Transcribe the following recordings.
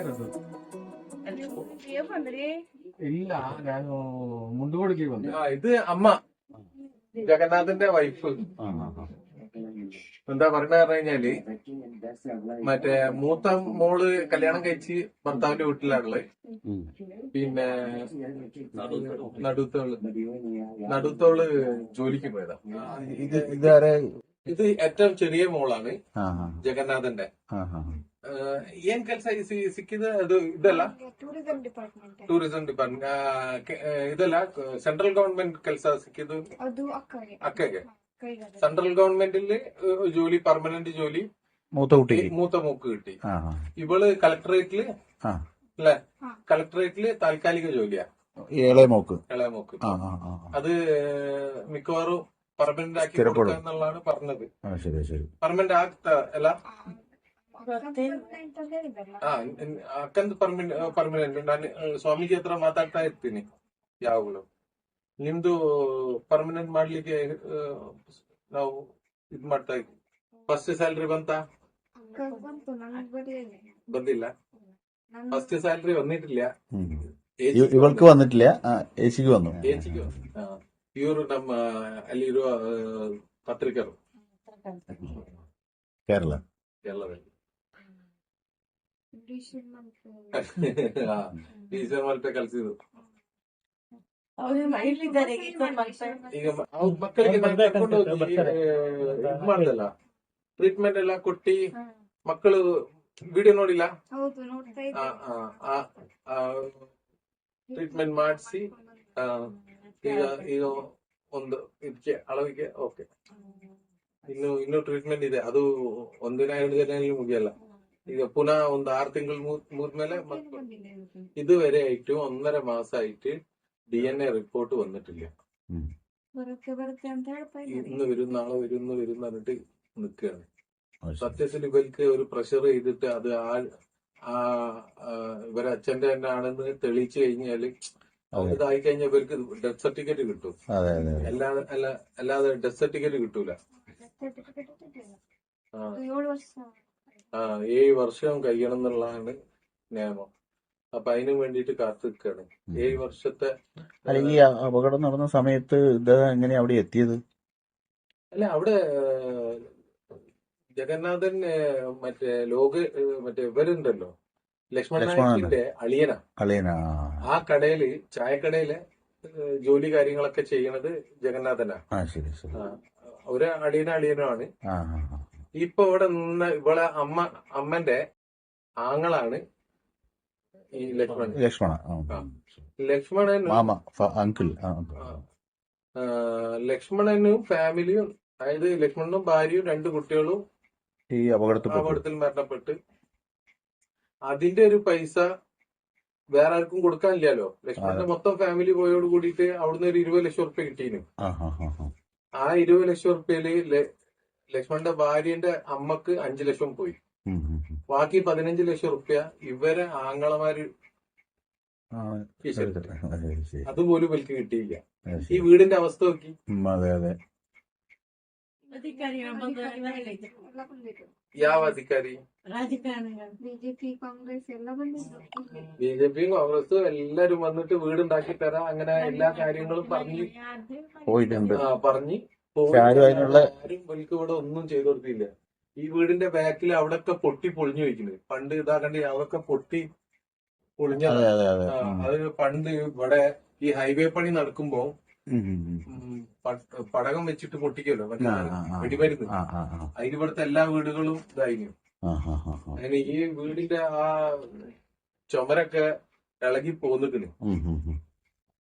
ಇರೋದು ಏನ್ ಬಂದ್ರಿ ಇಲ್ಲ ನಾನು ಮುಂಡಗೋಡಿಗೆ ಬಂದೆ ആ ഇത് അമ്മ ജഗന്നാഥന്റെ വൈഫ് എന്താ പറഞ്ഞ പറഞ്ഞു കഴിഞ്ഞാല് മറ്റേ മൂത്ത മോള് കല്യാണം കഴിച്ച് ഭർത്താവിന്റെ വീട്ടിലാണുള്ളത് പിന്നെ നടുത്തോള് നടുത്തോള് ജോലിക്ക് പോയതാ ഇത് ഇതാരെ ഇത് ഏറ്റവും ചെറിയ മോളാണ് ആ ആ ജഗന്നാഥന്റെ ആ ആ ഏഹ്, ಏನ್ ಕೆಲಸ ಸಿಕ್ಕಿದ ಅದು ಇದಲ್ಲ ಟೂರಿಸಂ ಡಿಪಾರ್ಟ್ಮೆಂಟ್ ಟೂರಿಸಂ ಡಿಪಾರ್ಟ್ಮೆಂಟ್ ಇದಲ್ಲ ಸೆಂಟ್ರಲ್ ಗವರ್ಮೆಂಟ್ ಕೆಲಸ ಸಿಕ್ಕಿದ್ದು ಅದು ಅಕ್ಕಗೆ അക്കയ്ക്ക് ಕೈಗಾರ സെൻട്രൽ ഗവൺമെന്റില് ഏഹ്, ജോലി പെർമനന്റ് ജോലി മൂത്ത കുട്ടിക്ക് മൂത്ത മൂക്ക് കിട്ടി ആ ആ ഇവള് കളക്ടറേറ്റില് ആ അല്ലെ ആ. കളക്ടറേറ്റില് താൽക്കാലിക ജോലിയാ ഏളെ മോക്ക് ഇളയ മൂക്ക് ആ ആ ആ അത് ഏഹ്, മിക്കവാറും പെർമനന്റ് ആക്കി സ്ഥിരപ്പെടും. കൊടുക്കുക എന്നുള്ളതാണ് പറഞ്ഞത് ആ ശരി ശരി പെർമനന്റ് ആക്ത അല്ല ಅಂತ ಹೇಳಿದ್ರಲ್ಲ ಆ ಅಕ್ಕಂದು ಪರ್ಮನೆಂಟ್ ಪರ್ಮನೆಂಟ್ ನಾನು ಆ, ಸ್ವಾಮೀಜಿ ಹತ್ರ ಮಾತಾಡ್ತಾ ಇರ್ತೀನಿ ಯಾವಾಗಲೂ ನಿಮ್ದು ಪರ್ಮನೆಂಟ್ ಮಾಡ್ಲಿಕ್ಕೆ ಆ, ನಾವು ಇದ್ ಮಾಡ್ತಾ ಇದ್ವಿ ಫಸ್ಟ್ ಸ್ಯಾಲ್ರಿ ಬಂತ ಅಕ್ಕ ಬಂತು ನನಗೆ ಬರೀ ಬಂದಿಲ್ಲ ನನ್ನ ഫസ്റ്റ് സാലറി വന്നിട്ടില്ല ഉം. ഏച്ചിക്ക് ഇ- ഇവൾക്ക് വന്നിട്ടില്ല ആ ഏച്ചിക്ക് വന്നു ಏಚಿಗೆ ಇವರು ನಮ್ಮ ಅಲ್ಲಿರುವ ಆ, ಪತ್ರಿಕರು കേരള ಮಲ್ಪೆ ಕಲ್ಸಿದ್ರು ಈಗ ಅವ್ರ್ ಮಕ್ಕಳಿಗೆ ಕರ್ಕೊಂಡು ಮಾಡ್ದಲ್ಲ? ಟ್ರೀಟ್ಮೆಂಟ್ ಎಲ್ಲ ಕೊಟ್ಟಿ ಮಕ್ಕಳು ವಿಡಿಯೋ ನೋಡಿಲ್ಲ? ಹೌದು ನೋಡ್ತಾ ಟ್ರೀಟ್ಮೆಂಟ್ ಮಾಡಿಸಿ ಈಗ ಈಗ ಒಂದು ಇದಕ್ಕೆ ಅಳವಿಗೆ ಓಕೆ ಇನ್ನು ಇನ್ನು ಟ್ರೀಟ್ಮೆಂಟ್ ಇದೆ. ಅದು ಒಂದಿನ ಎರಡು ದಿನ ಮುಗಿಯಲ್ಲ. ಈಗ ಪುನಃ ಒಂದು ಆರು ತಿಂಗಳು ಮುಗಿದ್ಮೇಲೆ ಮತ್ತೆ ഇതുവരെ ആയിട്ട് ഒന്നര മാസമായിട്ട് ഡി എൻ എ റിപ്പോർട്ട് വന്നിട്ടില്ല ಬರುತ್ತೆ ಬರುತ್ತೆ ಅಂತ ಹೇಳ್ತಾ ಇದ್ದಾರೆ ഇന്ന് വരും നാളെ വരും ഇന്ന് വരും എന്ന് പറഞ്ഞിട്ട് നിൽക്കുകയാണ് ആ, ശരി. സത്യത്തിൽ ഇവർക്ക് ഒരു പ്രഷർ ചെയ്തിട്ട് അത് ആ ആ ആ, ഇവരെ അച്ഛന്റെ തന്നെ ആണെന്ന് തെളിയിച്ചു കഴിഞ്ഞാല് അതെ ഇതായി കഴിഞ്ഞാൽ ഇവർക്ക് ഡെത്ത് സർട്ടിഫിക്കറ്റ് കിട്ടും അതെ അതെ അതെ. അല്ലാതെ അല്ല അല്ലാതെ ഡെത്ത് സർട്ടിഫിക്കറ്റ് കിട്ടൂല ഏഴ് വർഷം കഴിയണം എന്നുള്ളതാണ് നിയമം. അപ്പൊ അതിനു വേണ്ടിട്ട് കാത്തു നിൽക്കുകയാണ്. ഏഴ് വർഷത്തെ അല്ലെങ്കിൽ അപകടം നടന്ന സമയത്ത് ഇദ്ദേഹം എങ്ങനെ അവിടെ എത്തിയത്? അല്ല അവിടെ ജഗന്നാഥൻ മറ്റേ ലോക മറ്റേ ഇവരുണ്ടല്ലോ. ലക്ഷ്മണന്റെ അളിയന. അളിയന ആ. കടയിൽ ചായക്കടയിലെ ജോലി കാര്യങ്ങളൊക്കെ ചെയ്യണത് ജഗന്നാഥനാ. ഒരു അളിയന അളിയനാണ് ഇപ്പൊ ഇവിടെ നിന്ന ഇവളെ അമ്മ അമ്മന്റെ ആങ്ങളാണ് ഈ ലക്ഷ്മണൻ. ലക്ഷ്മണ. ലക്ഷ്മണൻ മാമ അങ്കിൾ ലക്ഷ്മണനും ഫാമിലിയും അതായത് ലക്ഷ്മണനും ഭാര്യയും രണ്ട് കുട്ടികളും ഈ അപകടത്തിൽ. അപകടത്തിൽ മരണപ്പെട്ട്. അതിന്റെ ഒരു പൈസ വേറെ ആർക്കും കൊടുക്കാനില്ലല്ലോ. ലക്ഷ്മണന്റെ മൊത്തം ഫാമിലി പോയോട് കൂടിയിട്ട് അവിടുന്ന് ഒരു ഇരുപത് ലക്ഷം റുപ്യ കിട്ടിയിരുന്നു ആ ഇരുപത് ലക്ഷം റുപ്യയിൽ ലക്ഷ്മണന്റെ ഭാര്യന്റെ അമ്മയ്ക്ക് അഞ്ചു ലക്ഷം പോയി. ബാക്കി പതിനഞ്ച് ലക്ഷം റുപ്യ ഇവരെ ആങ്ങളമാര് അതുപോലും ഇവർക്ക് കിട്ടിയില്ല. ഈ വീടിന്റെ അവസ്ഥ നോക്കി. യാവാധികാരി ബി ജെ പിയും കോൺഗ്രസും എല്ലാരും വന്നിട്ട് വീടുണ്ടാക്കി തരാം അങ്ങനെ എല്ലാ കാര്യങ്ങളും പറഞ്ഞു പോയിട്ടുണ്ട്. പറഞ്ഞ് ആരും അതിനുള്ള- ആരും ഇവർക്ക് ഇവിടെ ഒന്നും ചെയ്തു കൊടുത്തില്ല. ഈ വീടിന്റെ ബാക്കിൽ അവിടെയൊക്കെ പൊട്ടി പൊളിഞ്ഞു വെക്കുന്നത് പണ്ട് ഇതാകണ്ടി അതൊക്കെ പൊട്ടി പൊളിഞ്ഞ അതെ പണ്ട് ഇവിടെ ഈ ഹൈവേ പണി നടക്കുമ്പോ പടകം വെച്ചിട്ട് പൊട്ടിക്കല്ലോ മറ്റേ. വെടിമരുന്ന്. അതിന് ഇവിടുത്തെ എല്ലാ വീടുകളും ഇതായിരുന്നു. അങ്ങനെ ഈ വീടിന്റെ ആ ചുമരൊക്കെ ഇളകി ഉം.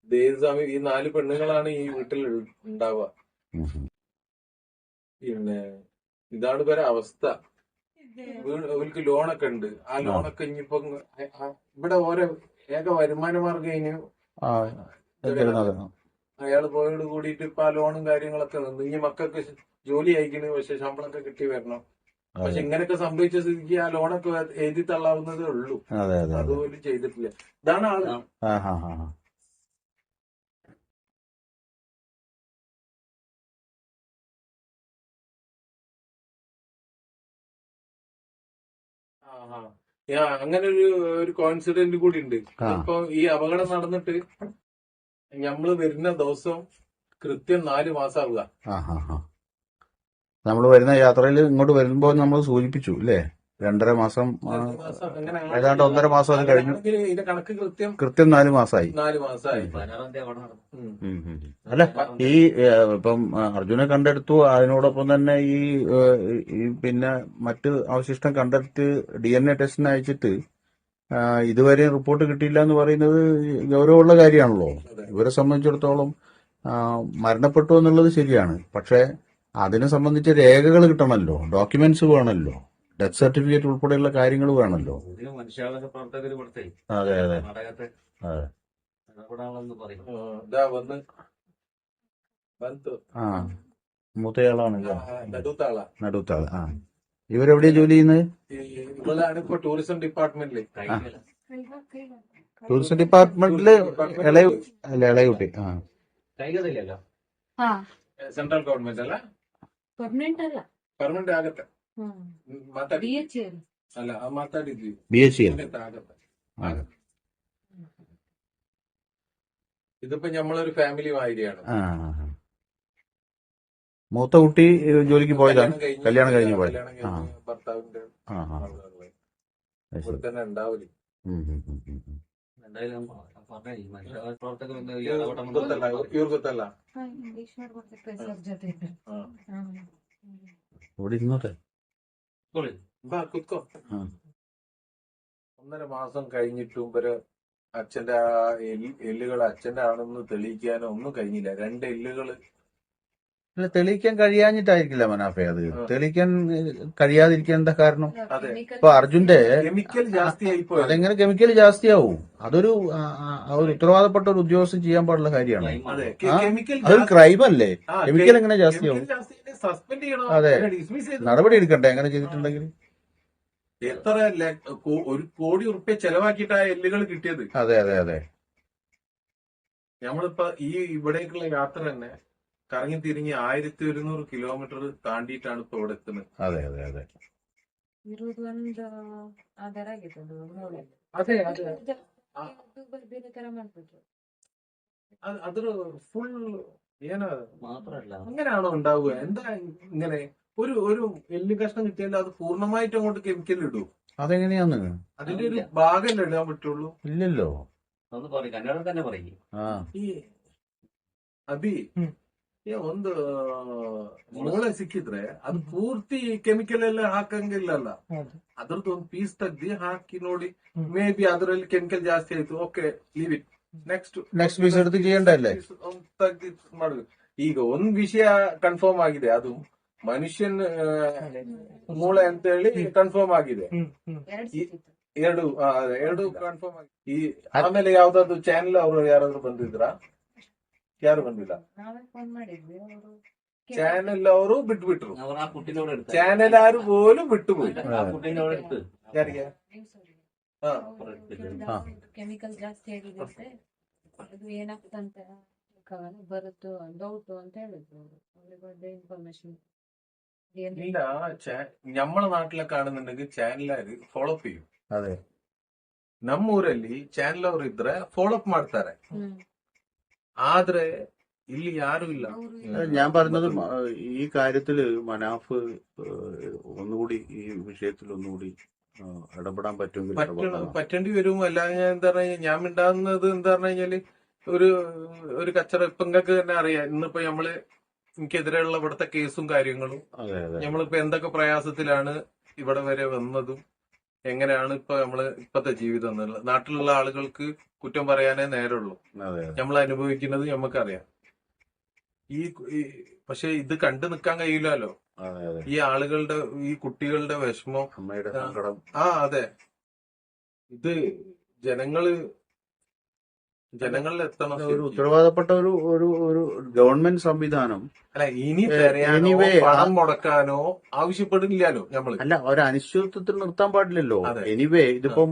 ദേവസ്വാമി ഈ നാല് പെണ്ണുങ്ങളാണ് ഈ വീട്ടിൽ ഉണ്ടാവുക. പിന്നെ ഇതാണ് വരെ അവസ്ഥ ഇവർക്ക് ലോണൊക്കെ ഉണ്ട്. ആ ലോണൊക്കെ ഇനിയിപ്പോ ഇവിടെ ഓരോ ഏക വരുമാന മാർഗം ഇനി തരുന്നത്. അയാൾ പോയോട് കൂടിയിട്ട് ഇപ്പൊ ആ ലോണും കാര്യങ്ങളൊക്കെ നിന്ന് ഇനി മക്കൾക്ക് ജോലി അയക്കണ് പക്ഷെ ശമ്പളമൊക്കെ കിട്ടി വരണം. പക്ഷെ ഇങ്ങനെയൊക്കെ സംഭവിച്ച സ്ഥിതിക്ക് ആ ലോണൊക്കെ എഴുതി തള്ളാവുന്നതേ ഉള്ളൂ. അതെ അതെ അതെ. അതുപോലും ചെയ്തിട്ടില്ല. ഇതാണ് ആൾ. അങ്ങനെ ഒരു ഒരു കോൺസിഡന്റ് കൂടി ഉണ്ട്. ഇപ്പൊ ഈ അപകടം നടന്നിട്ട് ഞമ്മൾ വരുന്ന ദിവസം കൃത്യം നാല് മാസാവുക. നമ്മൾ വരുന്ന യാത്രയിൽ ഇങ്ങോട്ട് വരുമ്പോൾ നമ്മൾ സൂചിപ്പിച്ചു അല്ലേ? രണ്ടര മാസം ഏതാണ്ട് ഒന്നര മാസം അത് കഴിഞ്ഞു. ഇതിന്റെ കണക്ക് കൃത്യം കൃത്യം നാല് മാസമായി നാല്. അല്ല ഈ ഇപ്പം അർജുനെ കണ്ടെടുത്തു. അതിനോടൊപ്പം തന്നെ ഈ പിന്നെ മറ്റ് അവശിഷ്ടം കണ്ടെടുത്ത് ഡി എൻ എ ടെസ്റ്റിന് അയച്ചിട്ട് ഇതുവരെ റിപ്പോർട്ട് കിട്ടിയില്ല എന്ന് പറയുന്നത് ഗൗരവമുള്ള കാര്യമാണല്ലോ. ഇവരെ സംബന്ധിച്ചിടത്തോളം മരണപ്പെട്ടു എന്നുള്ളത് ശരിയാണ്. പക്ഷെ അതിനെ സംബന്ധിച്ച രേഖകൾ കിട്ടണമല്ലോ. ഡോക്യുമെന്റ്സ് വേണമല്ലോ. ഡെത്ത് സർട്ടിഫിക്കറ്റ് ഉൾപ്പെടെയുള്ള കാര്യങ്ങൾ വേണമല്ലോ. അതെ അതെ. ആ മൂത്തയാളാണ് നടുത്താൾ. ആ. ഇവരെവിടെയാ ജോലി ചെയ്യുന്നത് ഇപ്പൊ ടൂറിസം ഡിപ്പാർട്ട്മെന്റിൽ. ടൂറിസം ഡിപ്പാർട്ട്മെന്റിൽ ഇളയ അല്ല ഇളയ കുട്ടി ആ. സെൻട്രൽ ഗവൺമെന്റ് അല്ല പെർമനന്റ് അല്ല. പെർമനന്റ് ആകത്തെ ഇതിപ്പോ ഞമ്മളൊരു ഫാമിലി വാരിയാണ്. മൂത്ത കുട്ടി ജോലിക്ക് പോയതാണ് കല്യാണം കഴിഞ്ഞ പോയത്. ഭർത്താവിന്റെ ആ, ഇവിടെ ഇരുന്നോട്ടെ. ഒന്നര മാസം കഴിഞ്ഞിട്ടും വരെ അച്ഛന്റെ ആ എല്ല് എല്ലുകൾ അച്ഛന്റെ ആണെന്ന് തെളിയിക്കാനോ ഒന്നും കഴിഞ്ഞില്ല. രണ്ട് എല്ലുകൾ അല്ല തെളിയിക്കാൻ കഴിയാഞ്ഞിട്ടായിരിക്കില്ല മനാഫെ അത്. തെളിയിക്കാൻ കഴിയാതിരിക്കേണ്ട കഴിയാതിരിക്കാൻ എന്താ കാരണം? അതെ. ഇപ്പൊ അർജുന്റെ അതെങ്ങനെ കെമിക്കൽ ജാസ്തിയാവും? അതൊരു ഒരു ഉത്തരവാദപ്പെട്ട ഒരു ഉദ്യോഗസ്ഥൻ ചെയ്യാൻ പാടുള്ള കാര്യമാണ്. അതെ. കെമിക്കൽ അതൊരു ക്രൈം അല്ലേ കെമിക്കൽ എങ്ങനെ ജാസ്തിയാവും? സസ്പെൻഡ് ചെയ്യണോ ഡിസ്മിസ് ചെയ്ത് നടപടി എടുക്കണ്ടേ അങ്ങനെ ചെയ്തിട്ടുണ്ടെങ്കിൽ എത്ര ഒരു കോടി ഉറുപ്പ്യ ചെലവാക്കിയിട്ട് എല്ലുകൾ കിട്ടിയത് അതെ അതെ അതെ നമ്മളിപ്പോ ഈ ഇവിടേക്കുള്ള യാത്ര തന്നെ കറങ്ങി തിരിഞ്ഞ് ആയിരത്തി ഒരുന്നൂറ് കിലോമീറ്റർ താണ്ടിയിട്ടാണ് ഇപ്പൊ ഇവിടെ എത്തുന്നത് അതെ അതെ അതെ അതെ അതെ അതൊരു ഫുൾ മാത്രല്ല അങ്ങനെയാണോ ഉണ്ടാവുക എന്താ ഇങ്ങനെ ഒരു ഒരു എല്ല് കഷ്ണം കിട്ടിയാൽ അത് പൂർണ്ണമായിട്ട് അങ്ങോട്ട് കെമിക്കൽ ഇടൂ അതെങ്ങനെയാന്ന് അതിന്റെ ഒരു ഭാഗമല്ലേ ഇടാൻ പറ്റുള്ളൂ ഇല്ലല്ലോ ഒന്ന് പറയും കന്നഡ തന്നെ പറയും ആ ಈ ಅಭಿ ಹ್ಮ್. ಏ ಒಂದು ಮೂಳೆ ಸಿಕ್ಕಿದ್ರೆ ಅದು ಪೂರ್ತಿ ಕೆಮಿಕಲ್ ಎಲ್ಲ ಹಾಕಂಗಿಲ್ಲಲ್ಲ ಹೌದು. ಅದ್ರದ್ದು ಒಂದು ಪೀಸ್ ತೆಗ್ದಿ ಹಾಕಿ ನೋಡಿ ಹ್ಮ್. ಮೇ ಬಿ ಅದರಲ್ಲಿ ಕೆಮಿಕಲ್ ಜಾಸ್ತಿ ಆಯ್ತು okay leave it next next ವಿಷಯದ ചെയ്യണ്ടല്ലേ ಮಾಡಬೇಕು. ಈಗ ಒಂದ್ ವಿಷಯ ಕನ್ಫರ್ಮ್ ಆಗಿದೆ ಅದು ಮನುಷ್ಯನ್ ಮೂಳೆ ಅಂತ ಹೇಳಿ ಕನ್ಫರ್ಮ್ ಆಗಿದೆ. ಎರಡು ಎರಡು ಕನ್ಫರ್ಮ್ ಆಗಿದೆ ಈ ಆಮೇಲೆ ಯಾವ್ದಾದ್ರು ಚಾನೆಲ್ ಅವರು ಯಾರಾದ್ರೂ ಬಂದಿದ್ರಾ? ಯಾರು ಬಂದಿಲ್ಲ? ಚಾನೆಲ್ ಅವರು ಬಿಟ್ಬಿಟ್ರು. ಚಾನೆಲ್ ಯಾರು ಪೋಲು ಬಿಟ್ಟು ಯಾರಿಗೆ? ಕೆಮಿಕಲ್ ಜಾಸ್ತಿ ಆಗಿದೆ ಅಂತೆ ಅದು ಏನಾಗ್ತಂತ ಬರುತ್ತೋ ಡೌಟ್ ಅಂತ ಹೇಳಿದ್ರು ಅವ್ರಿಗೆ ಒಳ್ಳೆ ಇನ್ಫಾರ್ಮೇಶನ್ ഇല്ല ചാ- നമ്മളെ നാട്ടിലെ കാണുന്നുണ്ടെങ്കിൽ ചാനലാര് ഫോളോ അപ്പ് ചെയ്യും അതെ ನಮ್ಮೂರಲ್ಲಿ ಚಾನೆಲ್ ಅವರು ಇದ್ರೆ ಫಾಲೋ ಅಪ್ ಮಾಡ್ತಾರೆ ಆದ್ರೆ ಇಲ್ಲಿ ಯಾರು ಇಲ್ಲ ഞാൻ പറഞ്ഞത് മ- ഈ കാര്യത്തില് മനാഫ് ഏഹ്, ഒന്നുകൂടി ഈ വിഷയത്തിൽ ഒന്നുകൂടി ഏഹ്, ഇടപെടാൻ പറ്റുമെങ്കിൽ. പറ്റേണ്ടി വരും. അല്ലാതെ ഞാൻ എന്താ പറഞ്ഞ ഞാൻ മിണ്ടാകുന്നത് എന്താ പറഞ്ഞു കഴിഞ്ഞാൽ ഒരു ഒരു കച്ചറ ഇപ്പൊ നിങ്ങൾക്ക് തന്നെ അറിയാം. ഇന്നിപ്പോ നമ്മൾ എനിക്കെതിരെയുള്ള ഇവിടുത്തെ കേസും കാര്യങ്ങളും. നമ്മളിപ്പോ എന്തൊക്കെ പ്രയാസത്തിലാണ് ഇവിടെ വരെ വന്നതും എങ്ങനെയാണ് ഇപ്പൊ നമ്മൾ ഇപ്പത്തെ ജീവിതം എന്നുള്ളത് നാട്ടിലുള്ള ആളുകൾക്ക് കുറ്റം പറയാനേ നേരമുള്ളൂ. നമ്മൾ അനുഭവിക്കുന്നത് നമുക്കറിയാം ഈ പക്ഷെ ഇത് കണ്ടു നിൽക്കാൻ കഴിയില്ലല്ലോ ഈ ആളുകളുടെ ഈ കുട്ടികളുടെ വിഷമം അമ്മയുടെ. സങ്കടം. ആ അതെ. ഇത് ജനങ്ങൾ ജനങ്ങളിൽ എത്തണം ഒരു ഉത്തരവാദപ്പെട്ട ഒരു ഒരു ഒരു ഗവൺമെന്റ് സംവിധാനം അല്ല ഇനി anyway, പണം മുടക്കാനോ ആവശ്യപ്പെടില്ലല്ലോ നമ്മൾ അല്ല ഒരു അനിശ്ചിതത്വത്തിൽ നിർത്താൻ പാടില്ലല്ലോ. എനിവേ ഇതിപ്പം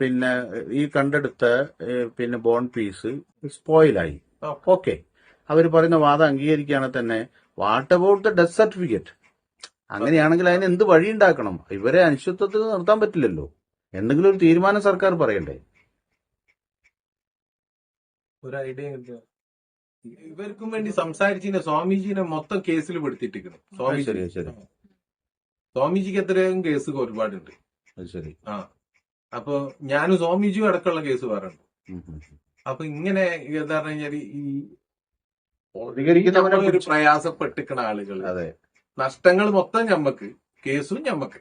പിന്നെ ഈ കണ്ടെടുത്ത പിന്നെ ബോൺ പീസ് സ്പോയിലായി. ഓക്കെ അവർ പറയുന്ന വാദം അംഗീകരിക്കുകയാണെങ്കിൽ തന്നെ what about the death certificate അങ്ങനെയാണെങ്കിൽ അതിന് എന്ത് വഴി ഉണ്ടാക്കണം? ഇവരെ അനിശ്ചിത്വത്തിൽ നിർത്താൻ പറ്റില്ലല്ലോ. എന്തെങ്കിലും ഒരു തീരുമാനം സർക്കാർ പറയണ്ടേ? ഒരു ഐഡിയ ഇവർക്കും വേണ്ടി സംസാരിച്ചിന് സ്വാമിജീനെ മൊത്തം കേസിൽ പെടുത്തിട്ടിരിക്കണം സ്വാമി ശരി, ശരി. സ്വാമിജിക്ക് എത്രയും കേസ് ഒരുപാടുണ്ട്. ശരി. ആ. അപ്പൊ ഞാനും സ്വാമിജിയും അടക്കമുള്ള കേസ് പറയുന്നുണ്ട്. അപ്പൊ ഇങ്ങനെ എന്താ പറഞ്ഞു കഴിഞ്ഞാൽ ഈ പ്രതികരിക്കുന്നവരെ പ്രയാസപ്പെട്ടിക്കണ ആളുകൾ അതെ. നഷ്ടങ്ങൾ മൊത്തം ഞമ്മക്ക് കേസും ഞമ്മക്ക്.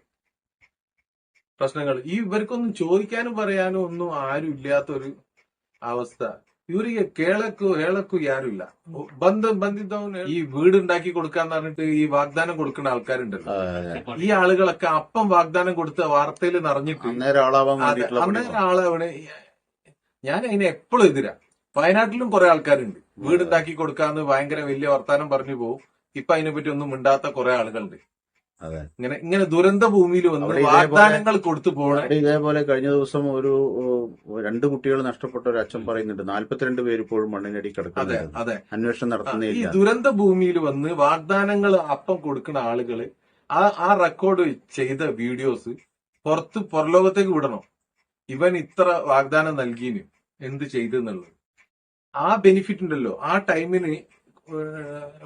പ്രശ്നങ്ങൾ. ഈ ഇവർക്കൊന്നും ചോദിക്കാനും പറയാനും ഒന്നും ആരും ഇല്ലാത്തൊരു അവസ്ഥ ഇവർക്ക് കേളക്കു ഹേളക്കു യാരുമില്ല ബന്ധം ബന്ധിതവും ഈ വീട് ഉണ്ടാക്കി കൊടുക്കാന്ന് പറഞ്ഞിട്ട് ഈ വാഗ്ദാനം കൊടുക്കുന്ന ആൾക്കാരുണ്ടല്ലോ. ഈ ആളുകളൊക്കെ അപ്പം വാഗ്ദാനം കൊടുത്ത വാർത്തയിൽ നിറഞ്ഞിട്ട് അന്നേരം. ആളാണ് ഞാൻ അതിനെ എപ്പോഴും എതിരാ. വയനാട്ടിലും കുറെ ആൾക്കാരുണ്ട്. വീട് ഉണ്ടാക്കി കൊടുക്കാന്ന് ഭയങ്കര വലിയ വർത്താനം പറഞ്ഞു പോകും ഇപ്പൊ അതിനെപ്പറ്റി ഒന്നും മിണ്ടാത്ത കുറെ ആളുകളുണ്ട്. ഇങ്ങനെ ഇങ്ങനെ ദുരന്ത ഭൂമിയിൽ വന്ന് വാഗ്ദാനങ്ങൾ കൊടുത്തു പോകണം ഇതേപോലെ കഴിഞ്ഞ ദിവസം ഒരു രണ്ട് കുട്ടികൾ നഷ്ടപ്പെട്ട ഒരു അച്ഛൻ പറയുന്നുണ്ട്. നാല്പത്തിരണ്ട് പേര് ഇപ്പോഴും മണ്ണിനടി കിടക്കുന്നത് അതെ. അന്വേഷണം ഈ ദുരന്ത ഭൂമിയിൽ വന്ന് വാഗ്ദാനങ്ങൾ അപ്പം കൊടുക്കുന്ന ആളുകൾ ആ ആ റെക്കോർഡ് ചെയ്ത വീഡിയോസ് പുറത്ത് പുറലോകത്തേക്ക് വിടണം. ഇവൻ ഇത്ര വാഗ്ദാനം നൽകിയിന് എന്ത് ചെയ്തു എന്നുള്ളത് ആ ബെനിഫിറ്റ് ഉണ്ടല്ലോ. ആ ടൈമിന്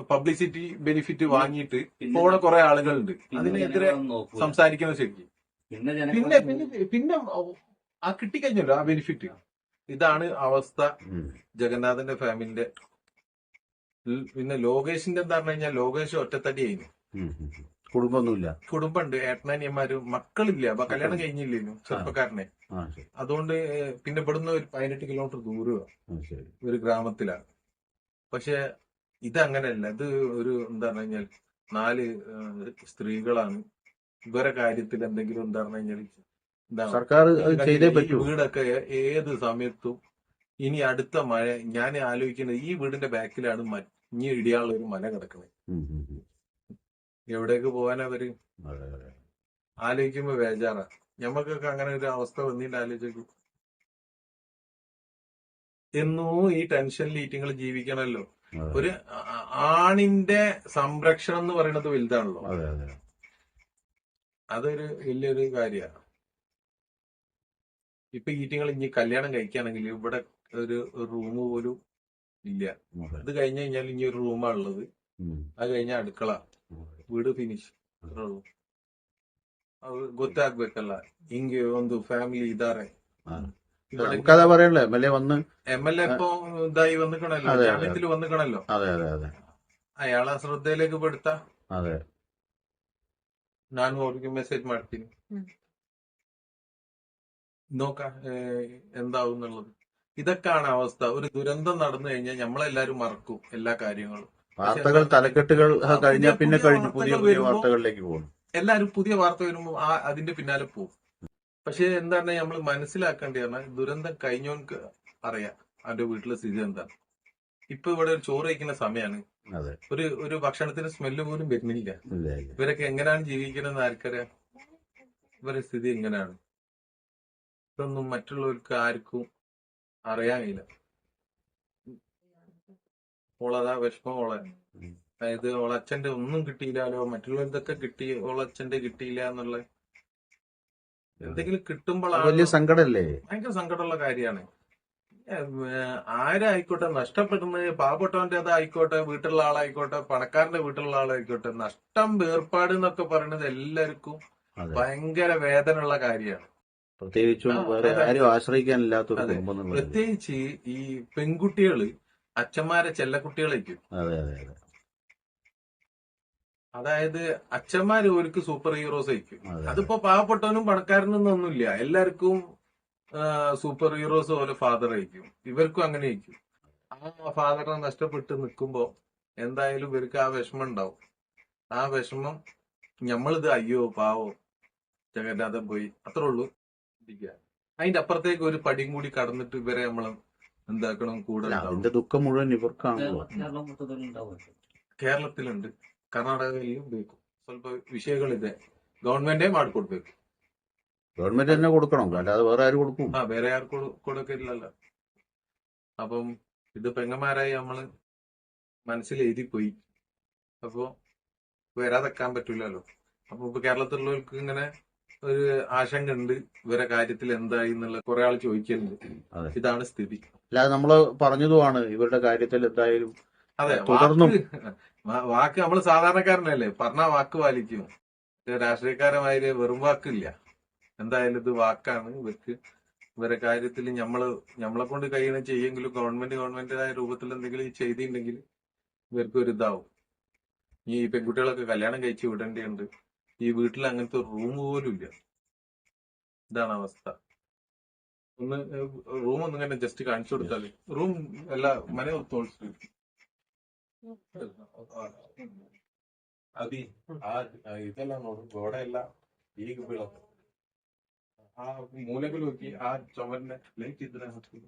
പബ്ലിസിറ്റി ബെനിഫിറ്റ് വാങ്ങിയിട്ട് പോണ കുറെ ആളുകളുണ്ട്. അതിനെതിരെ സംസാരിക്കുന്ന ശരിക്കും. പിന്നെ പിന്നെ പിന്നെ ആ കിട്ടിക്കഴിഞ്ഞല്ലോ ആ ബെനിഫിറ്റ് ഇതാണ് അവസ്ഥ ജഗന്നാഥന്റെ ഫാമിലിന്റെ പിന്നെ ലോകേഷിന്റെ എന്താ പറഞ്ഞു കഴിഞ്ഞാൽ ലോകേഷ് ഒറ്റത്തടി ആയിരുന്നു ഉം, ഉം. കുടുംബമൊന്നുമില്ല. കുടുംബമുണ്ട്. ഏട്ടനാനിയന്മാരും മക്കളില്ല. അപ്പൊ കല്യാണം കഴിഞ്ഞില്ലേനു ചെറുപ്പക്കാരനെ. അതുകൊണ്ട് പിന്നെ ഇവിടുന്ന് ഒരു പതിനെട്ട് കിലോമീറ്റർ ദൂരമാണ് ഒരു ഗ്രാമത്തിലാണ്. പക്ഷെ ഇത് അങ്ങനെയല്ല ഇത് ഒരു എന്താ പറഞ്ഞു കഴിഞ്ഞാൽ നാല് സ്ത്രീകളാണ്. ഇവരെ കാര്യത്തിൽ എന്തെങ്കിലും എന്താ പറഞ്ഞു കഴിഞ്ഞാൽ സർക്കാർ ചെയ്തേ പറ്റൂ. വീടൊക്കെ ഏത് സമയത്തും ഇനി അടുത്ത മഴ ഞാൻ ആലോചിക്കുന്നത് ഈ വീടിന്റെ ബാക്കിലാണ് ഇനി ഇടിയാനുള്ള ഒരു മല കിടക്കുന്നത്. എവിടേക്ക് പോകാൻ അവർ. ആലോചിക്കുമ്പോ ബേജാറാ. ഞമ്മക്കൊക്കെ അങ്ങനെ ഒരു അവസ്ഥ വന്നിട്ട് ആലോചിക്കും എന്നോ ഈ ടെൻഷനിൽ ഈറ്റിങ്ങൾ ജീവിക്കണല്ലോ. ഒരു ആണിന്റെ സംരക്ഷണം എന്ന് പറയുന്നത് വലുതാണല്ലോ. അതെ അതെ. അതൊരു വലിയൊരു കാര്യമാണ് ഇപ്പൊ ഈറ്റിങ്ങൾ ഇനി കല്യാണം കഴിക്കുകയാണെങ്കിൽ ഇവിടെ ഒരു റൂം പോലും ഇല്ല. അതെ. ഇത് കഴിഞ്ഞ് കഴിഞ്ഞാൽ ഇനി ഒരു റൂമാ ഉള്ളത്. അത് കഴിഞ്ഞ അടുക്കള. വീട് ಫಿನಿಶ್ ಅವ್ರು ಗೊತ್ತಾಗ್ಬೇಕಲ್ಲ ಹಿಂಗೆ ಒಂದು ಫ್ಯಾಮಿಲಿ ಇದಾರೆ ആ. നമുക്കതാ പറയണ്ടേ എം എൽ എ വന്ന് എം എൽ എ ഇപ്പൊ ഇതായി വന്നിക്കണല്ലോ അതെ, അതെ. ജാമ്യത്തിൽ വന്നിക്കണല്ലോ അതെ അതെ അതെ അയാളെ ശ്രദ്ധയിലേക്ക് പെടുത്ത അതെ ನಾನು ಅವ್ರಿಗೆ ಮೆಸೇಜ್ ಮಾಡ್ತೀನಿ ಹ್ಮ್. നോക്ക എന്താവും എന്നുള്ളത് ഇതൊക്കെയാണ് അവസ്ഥ ഒരു ദുരന്തം നടന്നു കഴിഞ്ഞാൽ നമ്മളെല്ലാരും മറക്കും എല്ലാ കാര്യങ്ങളും വാർത്തകൾ തലക്കെട്ടുകൾ കഴിഞ്ഞാൽ പിന്നെ കഴിഞ്ഞു പുതിയ പുതിയ വാർത്തകളിലേക്ക് പോകും. എല്ലാരും പുതിയ വാർത്ത വരുമ്പോൾ ആ അതിന്റെ പിന്നാലെ പോകും. പക്ഷെ എന്താണ് നമ്മൾ മനസ്സിലാക്കേണ്ടതാണ് ദുരന്തം കഴിഞ്ഞോൻക്ക് അറിയാം അവന്റെ വീട്ടിലെ സ്ഥിതി എന്താണ്. ഇപ്പൊ ഇവിടെ ഒരു ചോറ് കഴിക്കുന്ന സമയമാണ് ഒരു ഒരു ഭക്ഷണത്തിന്റെ സ്മെല്ല് പോലും വരുന്നില്ല. ഇവരൊക്കെ എങ്ങനെയാണ് ജീവിക്കണമെന്ന് ആർക്കറിയാം? ഇവരുടെ സ്ഥിതി എങ്ങനെയാണ് ഇതൊന്നും മറ്റുള്ളവർക്ക് ആർക്കും അറിയാൻ കഴിയില്ല. ഓളതാ വിഷമം ഓളെ. ഉം. അതായത് ഓളച്ഛന്റെ ഒന്നും കിട്ടിയില്ലാലോ മറ്റുള്ളവരുതൊക്കെ കിട്ടി ഓളച്ഛന്റെ കിട്ടിയില്ല എന്നുള്ള എന്തെങ്കിലും കിട്ടുമ്പോഴാണ് വലിയ ഭയങ്കര സങ്കടമുള്ള കാര്യമാണ്. ആരായിക്കോട്ടെ നഷ്ടപ്പെടുന്നത് പാവപ്പെട്ടവന്റെ അതായിക്കോട്ടെ വീട്ടിലുള്ള ആളായിക്കോട്ടെ പണക്കാരന്റെ വീട്ടിലുള്ള ആളായിക്കോട്ടെ നഷ്ടം വേർപാട് എന്നൊക്കെ പറയുന്നത് എല്ലാവർക്കും ഭയങ്കര വേദനയുള്ള കാര്യമാണ്. പ്രത്യേകിച്ചും. ആരും ആശ്രയിക്കാനില്ലാത്ത പ്രത്യേകിച്ച് ഈ പെൺകുട്ടികൾ അച്ഛന്മാരെ ചെല്ല അതെ അതെ അതെ. അതായത് അച്ഛന്മാര് ഓർക്ക് സൂപ്പർ ഹീറോസ് ആയിരിക്കും അതെ, അതെ. അതിപ്പോ പാവപ്പെട്ടവനും പണക്കാരനും ഒന്നുമില്ല. എല്ലാവർക്കും സൂപ്പർ ഹീറോസ് പോലെ ഫാദർ ആയിരിക്കും ഇവർക്കും അങ്ങനെ ആയിരിക്കും ആ ഫാദറിനെ നഷ്ടപ്പെട്ട് നിൽക്കുമ്പോ എന്തായാലും ഇവർക്ക് ആ വിഷമം ഉണ്ടാവും ആ വിഷമം ഞമ്മളിത് അയ്യോ പാവോ ജഗന്നാഥൻ പോയി. അത്രേ ഉള്ളൂ. അതിന്റെ അപ്പുറത്തേക്ക് ഒരു പടിയും കൂടി കടന്നിട്ട് ഇവരെ നമ്മൾ എന്താക്കണം കൂടെ അതിന്റെ ദുഃഖം മുഴുവൻ ഇവർക്കാണല്ലോ ಕೇರಳದಲ್ಲುಂಟು ಕರ್ನಾಟಕದಲ್ಲಿಯೂ വിഷയങ്ങൾ ಸ್ವಲ್ಪ ವಿಷಯಗಳಿದೆ ಗೌರ್ಮೆಂಟೇ ಮಾಡಿಕೊಡ್ಬೇಕು ഗവൺമെന്റ് തന്നെ കൊടുക്കണം അല്ലാതെ വേറെ ആര് കൊടുക്കും? ആ വേറെ ആർ കൊടുക്കില്ലല്ലോ അപ്പം ഇത് പെങ്ങന്മാരായി നമ്മൾ മനസ്സിൽ എഴുതി പോയി അപ്പോ വരാതെക്കാൻ പറ്റില്ലല്ലോ അപ്പൊ ഇപ്പൊ കേരളത്തിലുള്ളവർക്ക് ഇങ്ങനെ ഒരു ആശങ്ക ഉണ്ട് ഇവരെ കാര്യത്തിൽ എന്തായി എന്നുള്ള കുറെ ആൾ ചോദിക്കുന്നുണ്ട്. ഇതാണ് സ്ഥിതി. അല്ലാതെ നമ്മൾ പറഞ്ഞതുമാണ് ഇവരുടെ കാര്യത്തിൽ എന്തായാലും അതെ തുടർന്നും. വാക്ക് നമ്മൾ സാധാരണക്കാരനല്ലേ? പറഞ്ഞ വാക്ക് പാലിക്കും. രാഷ്ട്രീയക്കാരമായ വെറും വാക്കില്ല. എന്തായാലും ഇത് വാക്കാണ്. ഇവർക്ക് ഇവരെ കാര്യത്തിൽ നമ്മൾ നമ്മളെ കൊണ്ട് കഴിയണം ചെയ്യെങ്കിലും ഗവൺമെന്റ് ഗവൺമെന്റായ രൂപത്തിൽ എന്തെങ്കിലും ചെയ്തിട്ടുണ്ടെങ്കിൽ ഇവർക്ക് ഒരു ഇതാവും. ഈ പെൺകുട്ടികളൊക്കെ കല്യാണം കഴിച്ച് വിടേണ്ടതുണ്ട്. ഈ വീട്ടിൽ അങ്ങനത്തെ റൂം പോലും ഇല്ല. ഇതാണ് അവസ്ഥ. ഒന്ന് റൂം ഒന്നും തന്നെ ജസ്റ്റ് കാണിച്ചു കൊടുത്താൽ. റൂം അല്ല മന തോൽസ് അതി ആ ഇതെല്ലാം നോക്കും ഗോഡയല്ല ഈ വിളക്ക്. ആ മൂലകൾ നോക്കി ആ ചുമരിനെ ലൈറ്റ് ഇതിനെ അതില്ല.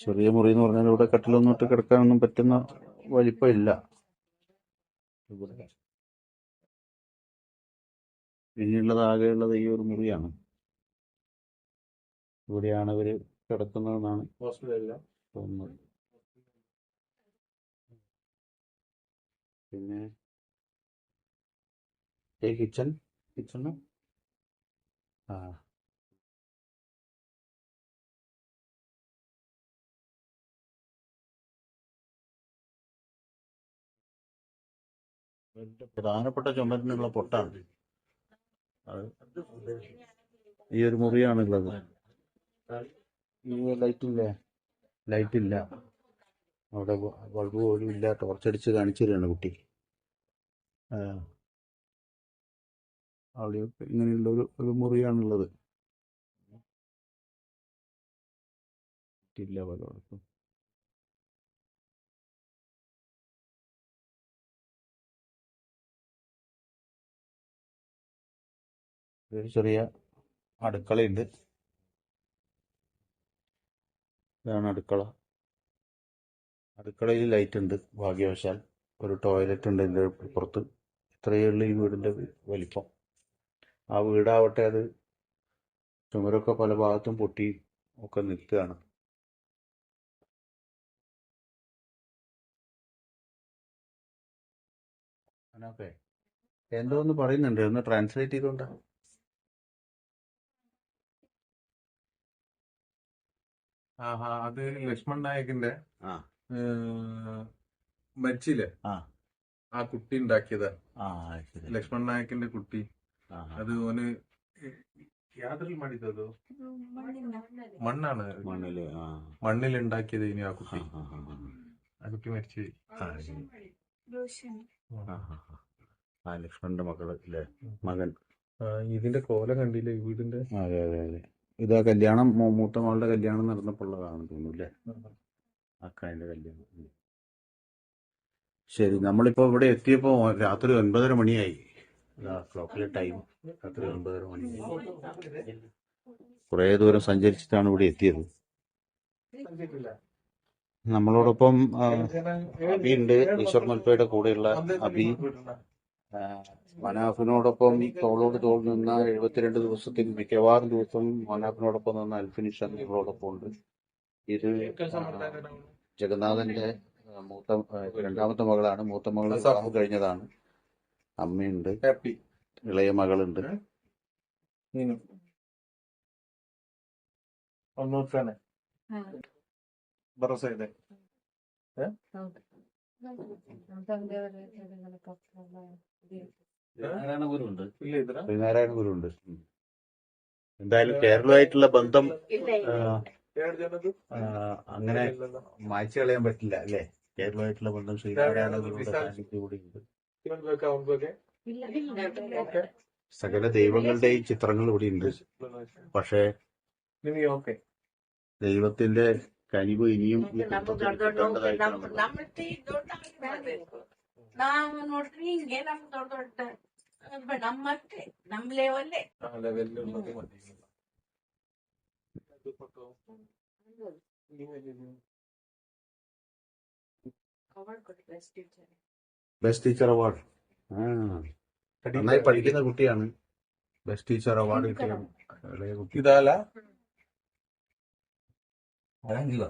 ചെറിയ മുറി എന്ന് പറഞ്ഞാൽ ഇവിടെ കട്ടിലൊന്നും ഇട്ട് കിടക്കാനൊന്നും പറ്റുന്ന വലിപ്പമില്ല. ഇനിയുള്ളത് ആകെയുള്ളത് ഈ ഒരു മുറിയാണ്. ഇവിടെയാണ് ഇവർ കിടക്കുന്നതെന്നാണ് തോന്നുന്നത്. പിന്നെ കിച്ചൺ? കിച്ചണ്? ആ. പ്രധാനപ്പെട്ട ചുമരിനുള്ള പൊട്ടാണ്. അത് ഈ ഒരു മുറിയാണുള്ളത്. ഈ ലൈറ്റ് ഇല്ലേ ലൈറ്റ് ഇല്ല അവിടെ ബൾബ് പോലും ഇല്ല. ടോർച്ചടിച്ച് കാണിച്ചു തരികയാണ് കുട്ടി. അവിടെ ഇങ്ങനെയുള്ള ഒരു ഒരു മുറിയാണുള്ളത്. ഇല്ല പലയിടത്തും ഒരു ചെറിയ അടുക്കളയുണ്ട്. ഇതാണ് അടുക്കള. അടുക്കളയിൽ ലൈറ്റ് ഉണ്ട് ഭാഗ്യവശാൽ. ഒരു ടോയ്ലറ്റ് ഉണ്ട് എന്റെ പുറത്ത്. ഇത്രയേ ഉള്ളൂ ഈ വീടിന്റെ വലിപ്പം. ആ വീടാവട്ടെ അത് ചുമരൊക്കെ പല ഭാഗത്തും പൊട്ടി ഒക്കെ നിൽക്കുകയാണ്. അനോക്കെ എന്തോ ഒന്ന് പറയുന്നുണ്ട്. ഒന്ന് ട്രാൻസ്ലേറ്റ് ചെയ്തോണ്ടാ. അത് ലക്ഷ്മൺ നായകിന്റെ മരിച്ചില്ലേ ആ. കുട്ടി ഉണ്ടാക്കിയതാ. ലക്ഷ്മൺ നായകിന്റെ കുട്ടി. അത് ഓന് യാതൊരു മടിച്ചതോ മണ്ണാണ്. മണ്ണിൽ മണ്ണിൽ ഉണ്ടാക്കിയത് ഇനി ആ കുട്ടി. ആ, കുട്ടി മരിച്ചു ആ, ലക്ഷ്മണന്റെ മകൾ അല്ലേ മകൻ. ഇതിന്റെ കോല കണ്ടില്ലേ വീടിന്റെ? അതെ അതെ അതെ. ഇതാ കല്യാണം മൂത്ത മകളുടെ കല്യാണം നടന്നപ്പോഴുള്ളതാണ് തോന്നുന്നു അല്ലേ അക്കാന്റെ കല്യാണം. ശരി നമ്മളിപ്പോ ഇവിടെ എത്തിയപ്പോ രാത്രി ഒൻപതര മണിയായി. ക്ലോക്കിലെ ടൈം രാത്രി ഒൻപതര മണിയായി. കുറേ ദൂരം സഞ്ചരിച്ചിട്ടാണ് ഇവിടെ എത്തിയത്. നമ്മളോടൊപ്പം അബിയുണ്ട് ഈശ്വർ മൽപ്പയുടെ കൂടെയുള്ള അബി. മനാഫിനോടൊപ്പം തോളോട് തോൾ നിന്ന എഴുപത്തിരണ്ട് ദിവസത്തിൽ മിക്കവാറും ദിവസം മനാഫിനോടൊപ്പം നിന്ന അൽഫിനിഷ് എന്നിവരോടൊപ്പം ഉണ്ട്. ഇത് ജഗന്നാഥന്റെ മൂത്ത രണ്ടാമത്തെ മകളാണ്. മൂത്ത മകൾ വിവാഹം കഴിഞ്ഞതാണ്. അമ്മയുണ്ട്. ഹാപ്പി. ഇളയ മകളുണ്ട്. ನೀನು ശ്രീനാരായണ ഗുരു ഉണ്ട്. എന്തായാലും കേരളമായിട്ടുള്ള ബന്ധം അങ്ങനെ മായ്ച്ചു കളയാൻ പറ്റില്ല അല്ലെ? കേരളമായിട്ടുള്ള ബന്ധം ശ്രീനാരായണ ഗുരുവിന്റെ സകല ദൈവങ്ങളുടെ ഈ ചിത്രങ്ങൾ ഇവിടെ ഉണ്ട്. പക്ഷേ ദൈവത്തിന്റെ കനിവ് ഇനിയും ഈ ಮತ್ತೆ ನಮ್ಮ കുടുംബത്തിൽ ದೊಡ್ಡ ದೊಡ್ಡ കിട്ടേണ്ടതായിട്ട് ನಮ್ಮ നമുക്ക് ನಮ್ಮಷ್ಟೇ ದೊಡ್ಡ ಆಗ್ಬೇಕು ನಾವು ನೋಡ್ರಿ ಹಿಂಗೆ ನಮ್ ದೊಡ್ಡ ದೊಡ್ಡ ಅಹ್ ನಮ್ಮಷ್ಟೇ ನಮ್ ಲೆವೆಲ್ಲೇ ആ ലെവലിലുള്ളത് മതി ഇത് photo. ಅವಾರ್ಡ್ ಕೊಟ್ಟು best teacher best teacher award നന്നായി പഠിക്കുന്ന കുട്ടിയാണ് ബെസ്റ്റ് ടീച്ചർ അവാർഡ് കിട്ടിയ ഇളയ കുട്ടി ഇതല്ല ಅದಂಗಿಲ್ಲ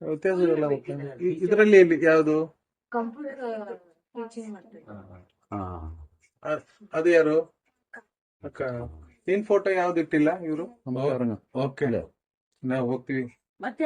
ವ್ಯತ್ಯಾಸವಿಲ್ಲ ಮತ್ತೆ ಇ- ಇದ್ರಲ್ಲಿ ಎಲ್ಲಿ ಯಾವುದು ಕಂಪ್ಯೂಟರ್ ಮಾಡ್ತೀವಿ ಅದು ಯಾರು? ಅಕ್ಕ ನಿನ್ ಫೋಟೋ ಯಾವ್ದು ಇಟ್ಟಿಲ್ಲ ಇವರು? ಓಕೆ. ನಾವು ಹೋಗ್ತೀವಿ. ಮತ್ತೆ